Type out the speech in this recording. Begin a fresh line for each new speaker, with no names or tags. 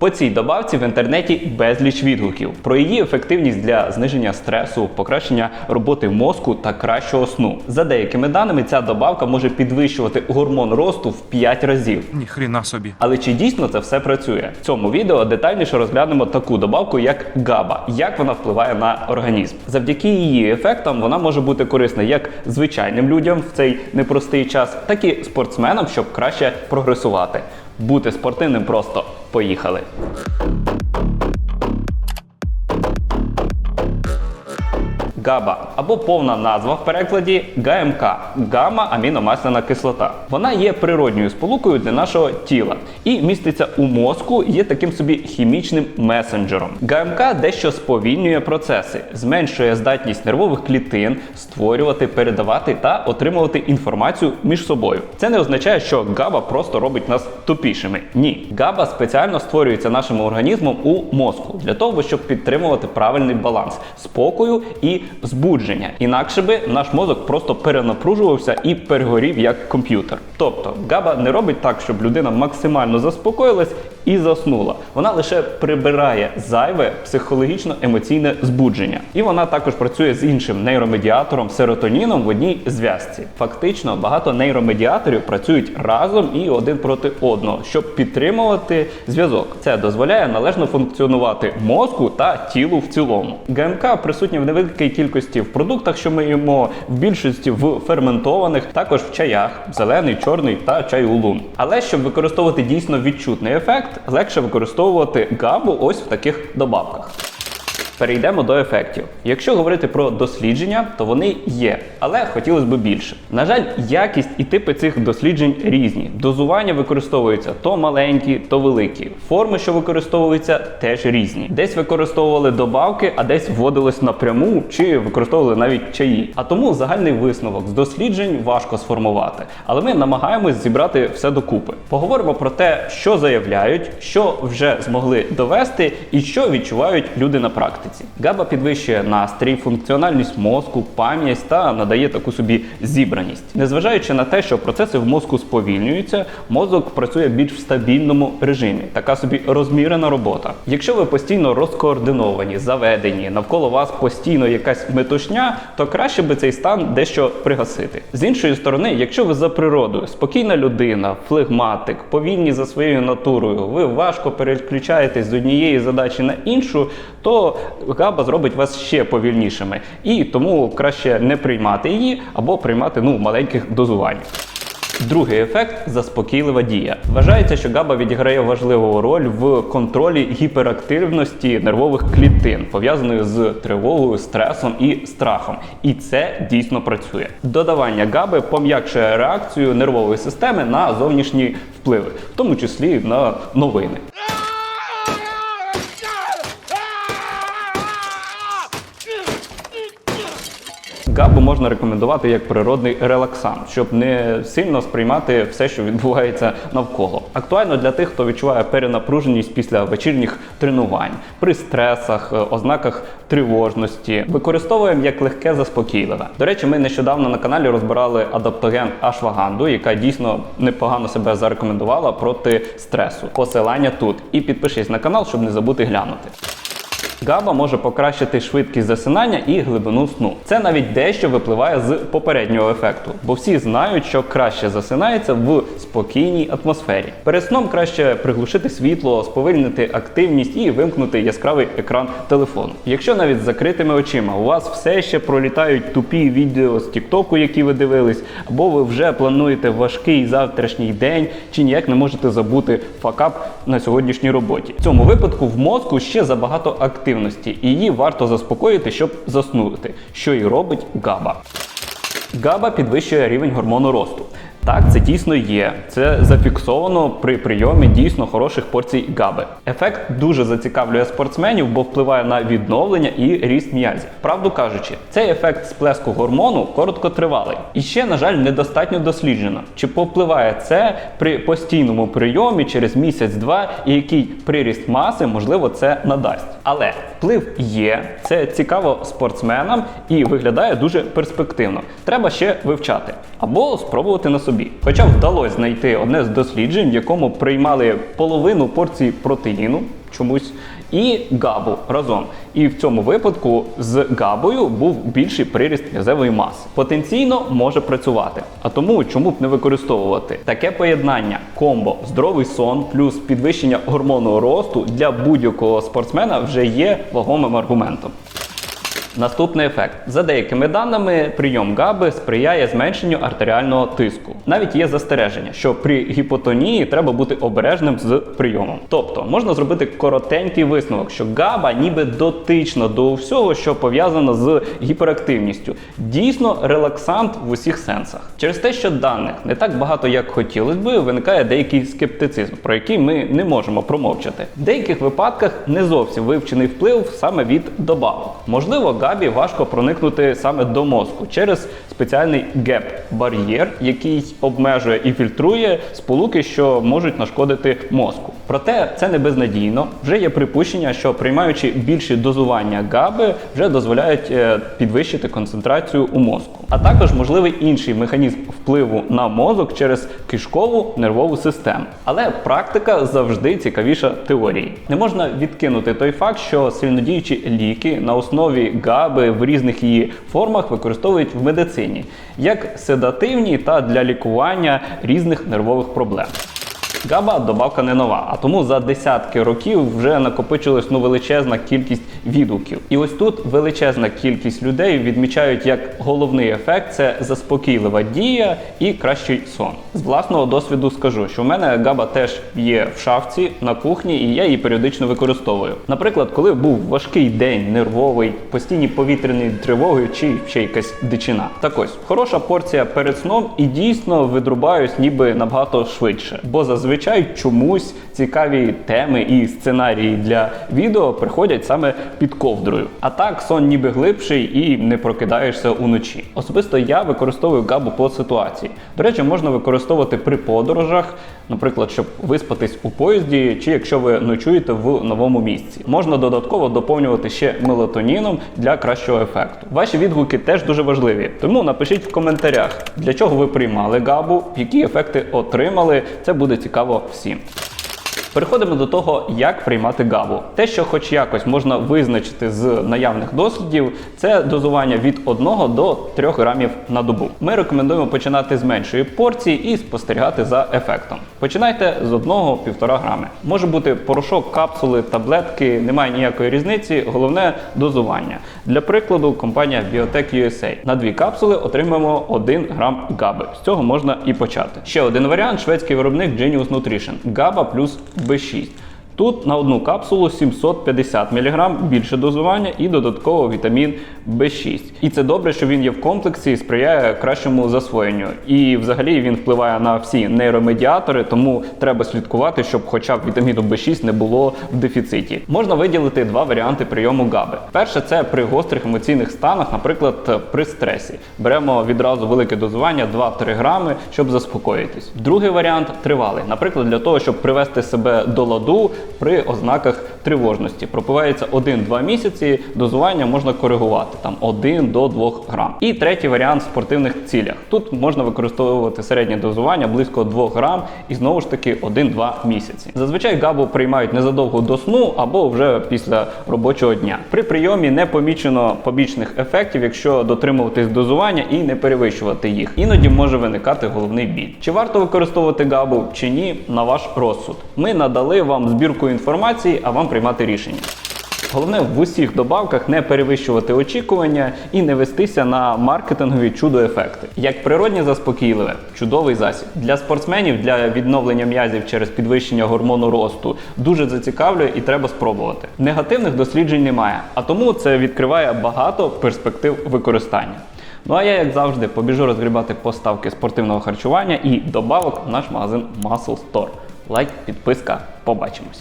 По цій добавці в інтернеті безліч відгуків про її ефективність для зниження стресу, покращення роботи мозку та кращого сну. За деякими даними, ця добавка може підвищувати гормон росту в 5 разів.
Ніхрена собі.
Але чи дійсно це все працює? В цьому відео детальніше розглянемо таку добавку, як габа, як вона впливає на організм. Завдяки її ефектам вона може бути корисна як звичайним людям в цей непростий час, так і спортсменам, щоб краще прогресувати. Бути спортивним просто поїхали. ГАБА або повна назва в перекладі ГМК гамма аміномасляна кислота. Вона є природньою сполукою для нашого тіла і міститься у мозку, є таким собі хімічним месенджером. ГМК дещо сповільнює процеси, зменшує здатність нервових клітин створювати, передавати та отримувати інформацію між собою. Це не означає, що ГАБА просто робить нас тупішими. Ні, ГАБА спеціально створюється нашим організмом у мозку для того, щоб підтримувати правильний баланс спокою і збудження. Інакше би наш мозок просто перенапружувався і перегорів як комп'ютер. Тобто ГАБА не робить так, щоб людина максимально заспокоїлась і заснула. Вона лише прибирає зайве психологічно-емоційне збудження. І вона також працює з іншим нейромедіатором серотоніном в одній зв'язці. Фактично, багато нейромедіаторів працюють разом і один проти одного, щоб підтримувати зв'язок. Це дозволяє належно функціонувати мозку та тілу в цілому. ГМК присутня в невеликій кількості в продуктах, що ми їмо, в більшості в ферментованих, також в чаях, зелений, чорний та чай улун. Але щоб використовувати дійсно відчутний ефект, легше використовувати габу ось в таких добавках. Перейдемо до ефектів. Якщо говорити про дослідження, то вони є, але хотілося б більше. На жаль, якість і типи цих досліджень різні. Дозування використовуються то маленькі, то великі. Форми, що використовуються, теж різні. Десь використовували добавки, а десь вводилось напряму чи використовували навіть чаї. А тому загальний висновок з досліджень важко сформувати. Але ми намагаємось зібрати все докупи. Поговоримо про те, що заявляють, що вже змогли довести і що відчувають люди на практиці. Габа підвищує настрій, функціональність мозку, пам'ять та надає таку собі зібраність. Незважаючи на те, що процеси в мозку сповільнюються, мозок працює більш в стабільному режимі. Така собі розмірена робота. Якщо ви постійно розкоординовані, заведені, навколо вас постійно якась метушня, то краще би цей стан дещо пригасити. З іншої сторони, якщо ви за природою спокійна людина, флегматик, повільні за своєю натурою, ви важко переключаєтесь з однієї задачі на іншу, то габа зробить вас ще повільнішими. І тому краще не приймати її або приймати ну, маленьких дозуваннях. Другий ефект заспокійлива дія. Вважається, що габа відіграє важливу роль в контролі гіперактивності нервових клітин, пов'язаної з тривогою, стресом і страхом. І це дійсно працює. Додавання габи пом'якшує реакцію нервової системи на зовнішні впливи, в тому числі на новини. Габу можна рекомендувати як природний релаксант, щоб не сильно сприймати все, що відбувається навколо. Актуально для тих, хто відчуває перенапруженість після вечірніх тренувань, при стресах, е, ознаках тривожності. Використовуємо як легке заспокійливе. До речі, ми нещодавно на каналі розбирали адаптоген ашваганду, яка дійсно непогано себе зарекомендувала проти стресу. Посилання тут. І підпишись на канал, щоб не забути глянути. Габа може покращити швидкість засинання і глибину сну. Це навіть дещо випливає з попереднього ефекту, бо всі знають, що краще засинається в спокійній атмосфері. Перед сном краще приглушити світло, сповільнити активність і вимкнути яскравий екран телефону. Якщо навіть з закритими очима у вас все ще пролітають тупі відео з Тіктоку, які ви дивились, або ви вже плануєте важкий завтрашній день, чи ніяк не можете забути факап на сьогоднішній роботі. В цьому випадку в мозку ще забагато активності, і її варто заспокоїти, щоб заснути, що і робить ГАБА. ГАБА підвищує рівень гормону росту. Так, це дійсно є. Це зафіксовано при прийомі дійсно хороших порцій габи. Ефект дуже зацікавлює спортсменів, бо впливає на відновлення і ріст м'язів. Правду кажучи, цей ефект сплеску гормону короткотривалий. І ще, на жаль, недостатньо досліджено, чи попливає це при постійному прийомі через місяць-два, і який приріст маси, можливо, це надасть. Але вплив є, це цікаво спортсменам і виглядає дуже перспективно. Треба ще вивчати або спробувати на собі. Хоча вдалося знайти одне з досліджень, в якому приймали половину порції протеїну чомусь і габу разом. І в цьому випадку з габою був більший приріст м'язевої маси. Потенційно може працювати. А тому чому б не використовувати таке поєднання комбо здоровий сон плюс підвищення гормонного росту для будь-якого спортсмена вже є вагомим аргументом. Наступний ефект. За деякими даними, прийом габи сприяє зменшенню артеріального тиску. Навіть є застереження, що при гіпотонії треба бути обережним з прийомом. Тобто можна зробити коротенький висновок, що габа ніби дотична до всього, що пов'язано з гіперактивністю. Дійсно, релаксант в усіх сенсах. Через те, що даних не так багато, як хотілося би, виникає деякий скептицизм, про який ми не можемо промовчати. В деяких випадках не зовсім вивчений вплив саме від добавок. Можливо, габі важко проникнути саме до мозку через спеціальний геп-бар'єр, який обмежує і фільтрує сполуки, що можуть нашкодити мозку. Проте це не безнадійно. Вже є припущення, що приймаючи більші дозування габи, вже дозволяють е, підвищити концентрацію у мозку. А також можливий інший механізм впливу на мозок через кишкову нервову систему. Але практика завжди цікавіша теорії. Не можна відкинути той факт, що сильнодіючі ліки на основі габи в різних її формах використовують в медицині як седативні та для лікування різних нервових проблем. Габа добавка не нова, а тому за десятки років вже накопичилась ну величезна кількість відгуків. І ось тут величезна кількість людей відмічають як головний ефект це заспокійлива дія і кращий сон. З власного досвіду скажу, що в мене габа теж є в шафці на кухні, і я її періодично використовую. Наприклад, коли був важкий день, нервовий, постійні повітряні тривоги чи ще якась дичина. Так ось хороша порція перед сном і дійсно видрубаюсь ніби набагато швидше, бо зазвичай чомусь цікаві теми і сценарії для відео приходять саме під ковдрою. А так сон ніби глибший і не прокидаєшся уночі. Особисто я використовую габу по ситуації. До речі, можна використовувати при подорожах, наприклад, щоб виспатись у поїзді, чи якщо ви ночуєте в новому місці. Можна додатково доповнювати ще мелатоніном для кращого ефекту. Ваші відгуки теж дуже важливі, тому напишіть в коментарях, для чого ви приймали габу, які ефекти отримали. Це буде цікаво всім. Переходимо до того, як приймати габу. Те, що хоч якось можна визначити з наявних дослідів, це дозування від 1 до 3 грамів на добу. Ми рекомендуємо починати з меншої порції і спостерігати за ефектом. Починайте з 1-1,5 грами. Може бути порошок, капсули, таблетки, немає ніякої різниці, головне дозування. Для прикладу, компанія Biotech USA. На дві капсули отримуємо 1 грам габи. З цього можна і почати. Ще один варіант шведський виробник Genius Nutrition. Габа плюс B6. Тут на одну капсулу 750 мг більше дозування і додатково вітамін B6. І це добре, що він є в комплексі і сприяє кращому засвоєнню. І взагалі він впливає на всі нейромедіатори, тому треба слідкувати, щоб хоча б вітаміну B6 не було в дефіциті. Можна виділити два варіанти прийому габи. Перше це при гострих емоційних станах, наприклад, при стресі. Беремо відразу велике дозування 2-3 грами, щоб заспокоїтись. Другий варіант тривалий, наприклад, для того, щоб привести себе до ладу при ознаках тривожності. Пропивається 1-2 місяці, дозування можна коригувати там 1 до 2 грам. І третій варіант в спортивних цілях. Тут можна використовувати середнє дозування близько 2 грам і знову ж таки 1-2 місяці. Зазвичай габу приймають незадовго до сну або вже після робочого дня. При прийомі не помічено побічних ефектів, якщо дотримуватись дозування і не перевищувати їх. Іноді може виникати головний біль. Чи варто використовувати габу чи ні, на ваш розсуд. Ми надали вам збірку інформації, а вам приймати рішення. Головне в усіх добавках не перевищувати очікування і не вестися на маркетингові чудо-ефекти. Як природні заспокійливе, чудовий засіб для спортсменів для відновлення м'язів через підвищення гормону росту дуже зацікавлює і треба спробувати. Негативних досліджень немає, а тому це відкриває багато перспектив використання. Ну а я, як завжди, побіжу розгрібати поставки спортивного харчування і добавок в наш магазин Muscle Store. Лайк, підписка, побачимось.